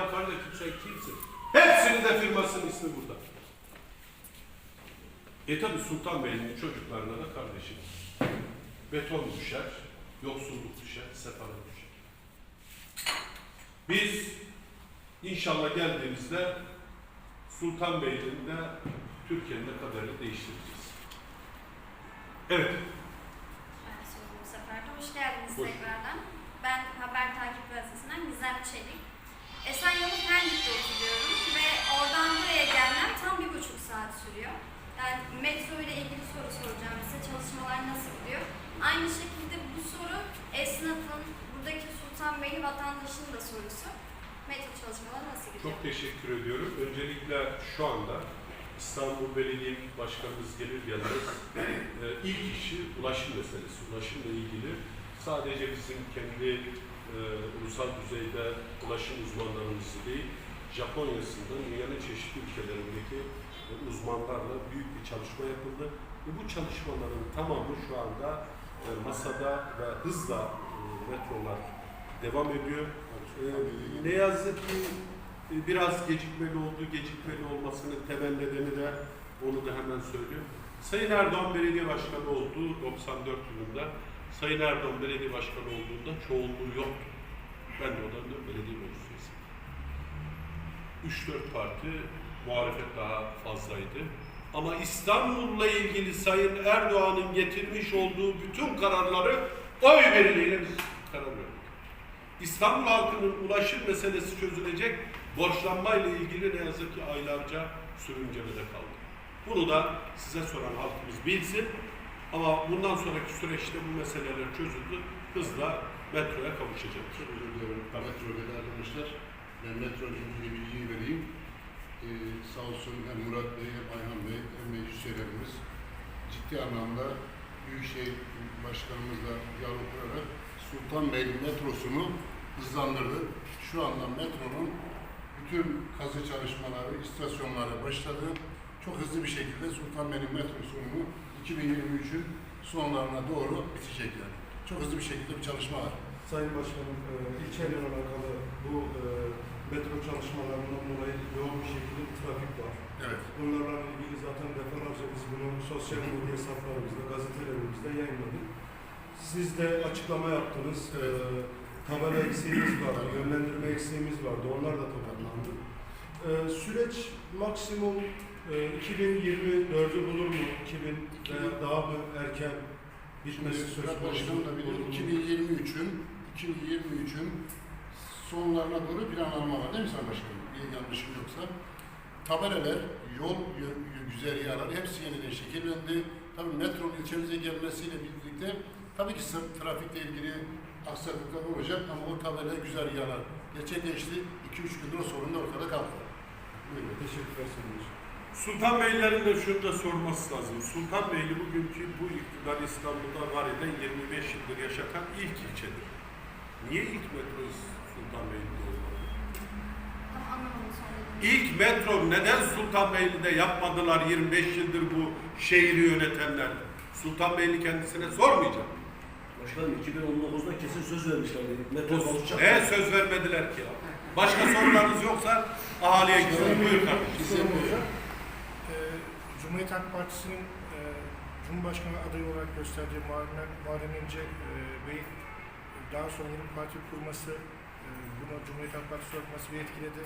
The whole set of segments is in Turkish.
ya kardeşim sen kimsin? Hepsinin de firmasının ismi burada. E tabi Sultan Bey'in çocuklarına da kardeşim. Beton düşer, yoksulluk düşer, sefalet düşer. Biz inşallah geldiğimizde Sultan Bey'in de Türkiye'nin de kaderini değiştireceğiz. Evet. Ben de. Hoş geldiniz Hoş. tekrardan. Ben Haber Takip Gazetesi'nden Gizem Çelik. Esenyurt Pendik'te oturuyorum ve oradan buraya gelmem tam bir buçuk saat sürüyor. Yani metro ile ilgili soru soracağım size. Çalışmalar nasıl gidiyor? Aynı şekilde bu soru esnafın, buradaki Sultan Beyli vatandaşın da sorusu. Metro çalışmaları nasıl gidiyor? Çok teşekkür ediyorum. Öncelikle şu anda İstanbul Belediye Başkanımız gelir gelmez e, ilk işi ulaşım meselesi. Ulaşımla ilgili sadece bizim kendi e, ulusal düzeyde ulaşım uzmanlarımızı değil, Japonya'sında dünyanın çeşitli ülkelerindeki e, uzmanlarla büyük bir çalışma yapıldı. Ve bu çalışmaların tamamı şu anda e, masada ve hızla e, metrolar devam ediyor. E, ne yazık ki e, biraz gecikmeli oldu. Gecikmeli olmasının temel nedeni de onu da hemen söylüyorum. Sayın Erdoğan belediye başkanı oldu 94 yılında. Sayın Erdoğan belediye başkanı olduğunda çoğunluğu yoktu. Ben de o dönemde belediye meclisiyim. 3-4 parti muhalefet daha fazlaydı. Ama İstanbul'la ilgili Sayın Erdoğan'ın getirmiş olduğu bütün kararları oy birliğiyle biz karar verdik. İstanbul halkının ulaşım meselesi çözülecek, borçlanmayla ilgili ne yazık ki aylarca sürüncemede kaldı. Bunu da size soran halkımız bilsin. Ama bundan sonraki süreçte bu meseleler çözüldü. Hızla metroya kavuşacak. Çok özür dilerim. Metro dedi arkadaşlar. Ben metro ile ilgili bilgiyi vereyim. Ee, sağ olsun hem Murat Bey hem Ayhan Bey hem meclis üyelerimiz ciddi anlamda Büyükşehir Başkanımızla diyalog kurarak Sultanbeyli metrosunu hızlandırdı. Şu anda metronun bütün kazı çalışmaları, istasyonları başladı. Çok hızlı bir şekilde Sultanbeyli metrosunu 2023'ün sonlarına doğru bitecek yani. Çok hızlı bir şekilde bir çalışma var. Sayın Başkanım, e, ilçeyle alakalı bu e, metro çalışmalarından dolayı yoğun bir şekilde bir trafik var. Evet. Bunlarla ilgili zaten defalarca biz bunu sosyal medya hesaplarımızda, gazetelerimizde yayınladık. Siz de açıklama yaptınız. E, tabela eksiğimiz vardı, yönlendirme eksiğimiz vardı. Onlar da tamamlandı. E, süreç maksimum 2024'ü bulur mu? 2000 veya daha mı erken bitmesi söz konusu da bilir olur mu? 2023'ün 2023'ün sonlarına doğru planlama var değil mi Sayın Başkanım? Bir yanlışım yoksa. Tabelalar, yol yö- yö- güzergahlar hepsi yeniden şekillendi. Tabii metronun ilçemize gelmesiyle birlikte tabii ki sırf trafikle ilgili aksaklıklar olacak ama o tabela güzergahlar gerçekleşti. 2-3 gündür o sorun da ortada kaldı. Buyurun. Teşekkürler Sayın Başkanım. Sultan Beylerin de şunu da sorması lazım. Sultan Beyli bugünkü bu iktidar İstanbul'da var eden 25 yıldır yaşatan ilk ilçedir. Niye ilk metro Sultan Beyli'de olmadı? İlk metro neden Sultanbeyli'de yapmadılar 25 yıldır bu şehri yönetenler? Sultanbeyli kendisine sormayacak. Başkanım 2019'da kesin söz vermişlerdi. Metro. Ne söz vermediler ki? Başka sorularınız yoksa ahaliye gidelim. Buyur kardeşim. Cumhuriyet Halk Partisi'nin e, Cumhurbaşkanı adayı olarak gösterdiği Muharrem, Muharrem İnce e, Bey'in daha sonra yeni bir parti kurması, e, bunu Cumhuriyet Halk Partisi yapması bir etkiledi.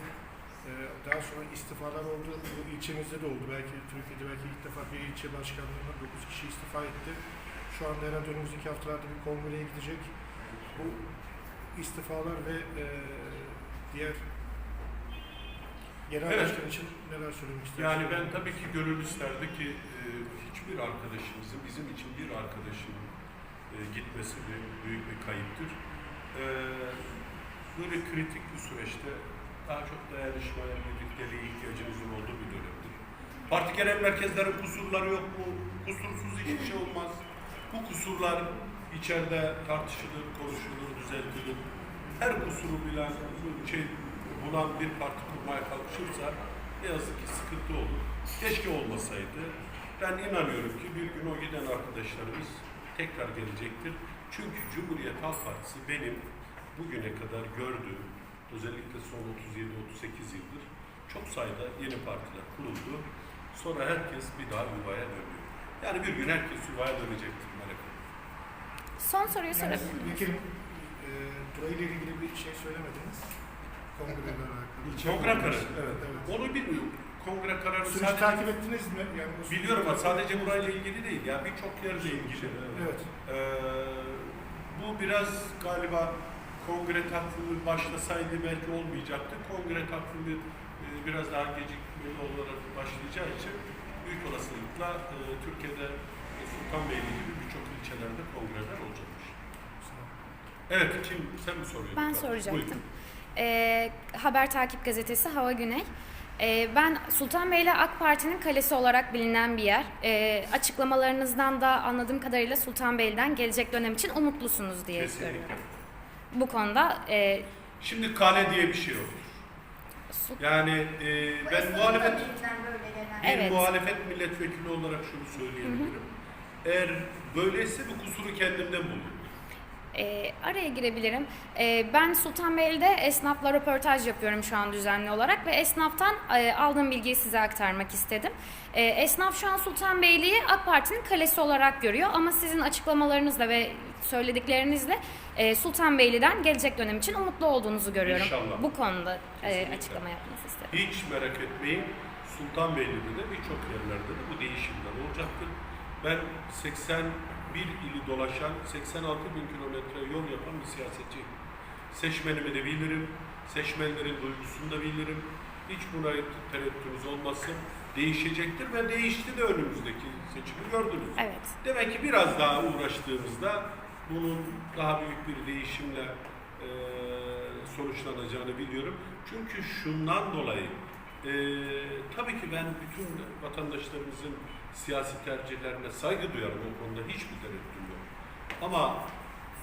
E, daha sonra istifalar oldu. Bu ilçemizde de oldu. Belki Türkiye'de belki ilk defa bir ilçe başkanlığından 9 kişi istifa etti. Şu anda herhalde önümüzdeki haftalarda bir kongreye gidecek. Bu istifalar ve e, diğer genel Evet. başkan için neler söylemek istersiniz? Yani ben tabii ki gönül isterdi ki e, hiçbir arkadaşımızın, bizim için bir arkadaşın e, gitmesi bir, büyük bir kayıptır. E, böyle kritik bir süreçte daha çok dayanışmaya, birlikteliğe ihtiyacımızın olduğu bir dönemdir. Parti genel merkezlerin kusurları yok mu? Kusursuz hiçbir şey olmaz. Bu kusurlar içeride tartışılır, konuşulur, düzeltilir. Her kusuru bilen, şey, bulan bir parti kurmaya kalkışırsa ne yazık ki sıkıntı olur. Keşke olmasaydı. Ben inanıyorum ki bir gün o giden arkadaşlarımız tekrar gelecektir. Çünkü Cumhuriyet Halk Partisi benim bugüne kadar gördüğüm özellikle son 37-38 yıldır çok sayıda yeni partiler kuruldu. Sonra herkes bir daha yuvaya dönüyor. Yani bir gün herkes yuvaya dönecektir Melek. Son soruyu Yani sorabilir miyim? vekilim e, burayla ilgili bir şey söylemediniz. Kongreyle alakalı. Kongre kararı. Evet, evet. Onu bilmiyorum. Kongre kararı Süreci sadece... takip ettiniz mi? Yani süreci Biliyorum ama sadece burayla ilgili değil. Yani birçok yerle ilgili. Evet. Ee, bu biraz galiba kongre takvimi başlasaydı belki olmayacaktı. Kongre takvimi e, biraz daha gecikmeli olarak başlayacağı için büyük olasılıkla e, Türkiye'de e, Sultanbeyli gibi birçok ilçelerde kongreler olacakmış. Evet, kim sen mi soruyorsun? Ben soracaktım. Ee, Haber Takip Gazetesi Hava Güney. Ee, ben Sultanbeyli AK Parti'nin kalesi olarak bilinen bir yer. Ee, açıklamalarınızdan da anladığım kadarıyla Sultanbeyli'den gelecek dönem için umutlusunuz diye Kesinlikle. görüyorum. Bu konuda e, Şimdi kale diye bir şey yok. Sul- Yani e, Bu ben muhalefet dönemden böyle gelen. Bir Evet. muhalefet milletvekili olarak şunu söyleyebilirim. Eğer böyleyse bu kusuru kendimden buluyorum. E, araya girebilirim. E, ben Sultanbeyli'de esnafla röportaj yapıyorum şu an düzenli olarak ve esnaftan e, aldığım bilgiyi size aktarmak istedim. E, esnaf şu an Sultanbeyli'yi AK Parti'nin kalesi olarak görüyor ama sizin açıklamalarınızla ve söylediklerinizle e, Sultanbeyli'den gelecek dönem için umutlu olduğunuzu görüyorum. İnşallah. Bu konuda e, Kesinlikle. açıklama yapmanızı istedim. Hiç merak etmeyin. Sultanbeyli'de de birçok yerlerde de bu değişimler olacaktır. Ben 81 ili dolaşan 86 bin kilometre yol yapan bir siyasetçiyim. Seçmenimi de bilirim. Seçmenlerin duygusunu da bilirim. Hiç buna tereddütünüz olmasın. Değişecektir ve değişti de önümüzdeki seçimi gördünüz. Evet. Demek ki biraz daha uğraştığımızda bunun daha büyük bir değişimle e, sonuçlanacağını biliyorum. Çünkü şundan dolayı e, tabii ki ben bütün vatandaşlarımızın siyasi tercihlerine saygı duyarım o konuda hiçbir tereddütüm yok. Ama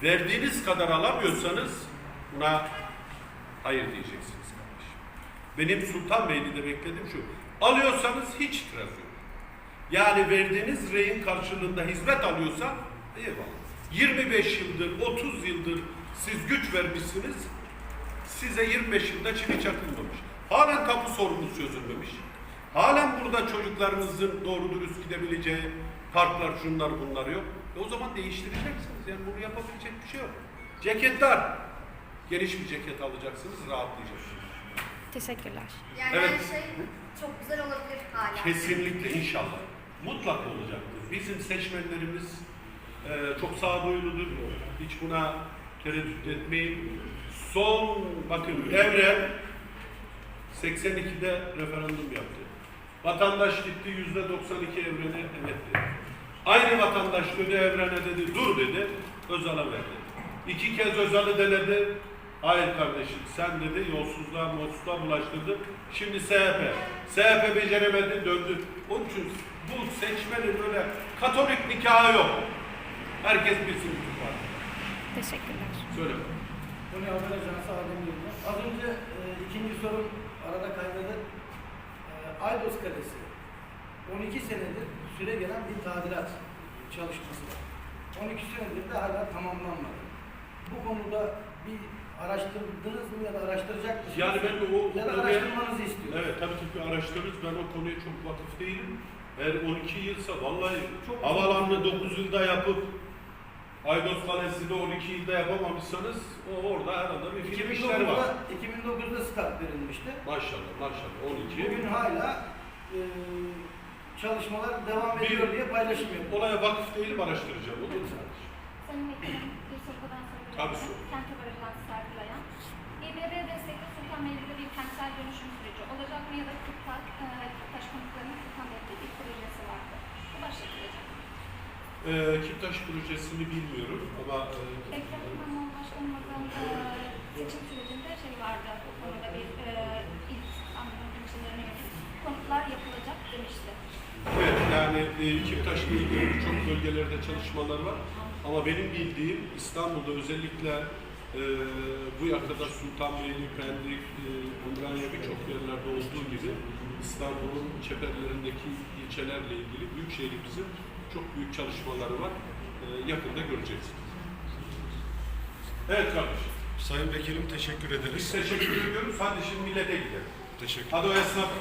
verdiğiniz kadar alamıyorsanız buna hayır diyeceksiniz kardeşim. Benim Sultanbeyli'de beklediğim şu. Alıyorsanız hiç itiraz yok. Yani verdiğiniz reyin karşılığında hizmet alıyorsa eyvallah. 25 yıldır, 30 yıldır siz güç vermişsiniz. Size 25 yılda çivi çakılmamış. Halen tapu sorunuz çözülmemiş. Halen burada çocuklarınızın doğru dürüst gidebileceği parklar, şunlar bunlar yok. E o zaman değiştireceksiniz. Yani bunu yapabilecek bir şey yok. Ceket dar. Geniş bir ceket alacaksınız, rahatlayacaksınız. Teşekkürler. Yani Evet. her şey çok güzel olabilir hala. Kesinlikle inşallah. Mutlaka olacaktır. Bizim seçmenlerimiz e, çok sağduyuludur. Hiç buna tereddüt etmeyin. Son bakın Evren 82'de referandum yaptı. Vatandaş gitti yüzde 92 Evren'e evet dedi. Aynı vatandaş döndü Evren'e dedi dur dedi. Özal'a verdi. İki kez Özal'ı denedi. Hayır kardeşim sen dedi yolsuzluğa molsuzluğa bulaştırdın. Şimdi SHP. SHP beceremedi döndü. Onun için bu seçmenin böyle katolik nikahı yok. Herkes bilsin parti. Teşekkürler. Söyle. Konya Haber Ajansı. Az önce ikinci sorum arada kaynadı. E, Aydos Kalesi. 12 senedir süre gelen bir tadilat çalışması var. 12 senedir de hala tamamlanmadı. Bu konuda bir araştırdınız mı ya da araştıracak mısınız? Yani ben de o, ya da araştırmanızı istiyorum. Evet tabii tabii araştırırız. Ben o konuya çok vakıf değilim. Eğer 12 yılsa vallahi Çok havalanını 9 yılda yapıp Aydos Kalesi'de 12 yılda yapamamışsanız o orada herhalde bir film işleri var. 2009'da, 2009'da start verilmişti. Maşallah maşallah 12. Bugün hala e, çalışmalar devam Bir- ediyor diye paylaşım yapıyor. Olaya vakıf değilim araştıracağım. Olur mu? Sayın Vekilim, bir soru da ben sorabilirim. Tabii sor. Kent Haber Serpilayan. İBB destekli Sultanbeyli'de bir kentsel dönüşüm süreci olacak mı ya da Kırktaş, e, Kırktaş konutlarının Sultanbeyli'de bir projesi vardı. Bu başlatılacak. Ee, Kiptaş projesini bilmiyorum ama e, Ekrem İmamoğlu Başkanımızın e, seçim sürecinde şey vardı, bu konuda bir e, ilk ilçelerine yönelik konutlar yapılacak demişti. Evet yani e, Kiptaş'la ilgili birçok bölgelerde çalışmalar var. Ama benim bildiğim İstanbul'da özellikle e, bu yakada Sultanbeyli, Pendik, e, Ümraniye birçok yerlerde olduğu gibi İstanbul'un çeperlerindeki ilçelerle ilgili Büyükşehirimizin çok büyük çalışmaları var. E, yakında göreceksiniz. Evet kardeşim. Sayın Vekilim teşekkür Biz ederiz. teşekkür ediyoruz. Hadi şimdi millete gidelim. Teşekkür Hadi o esnaf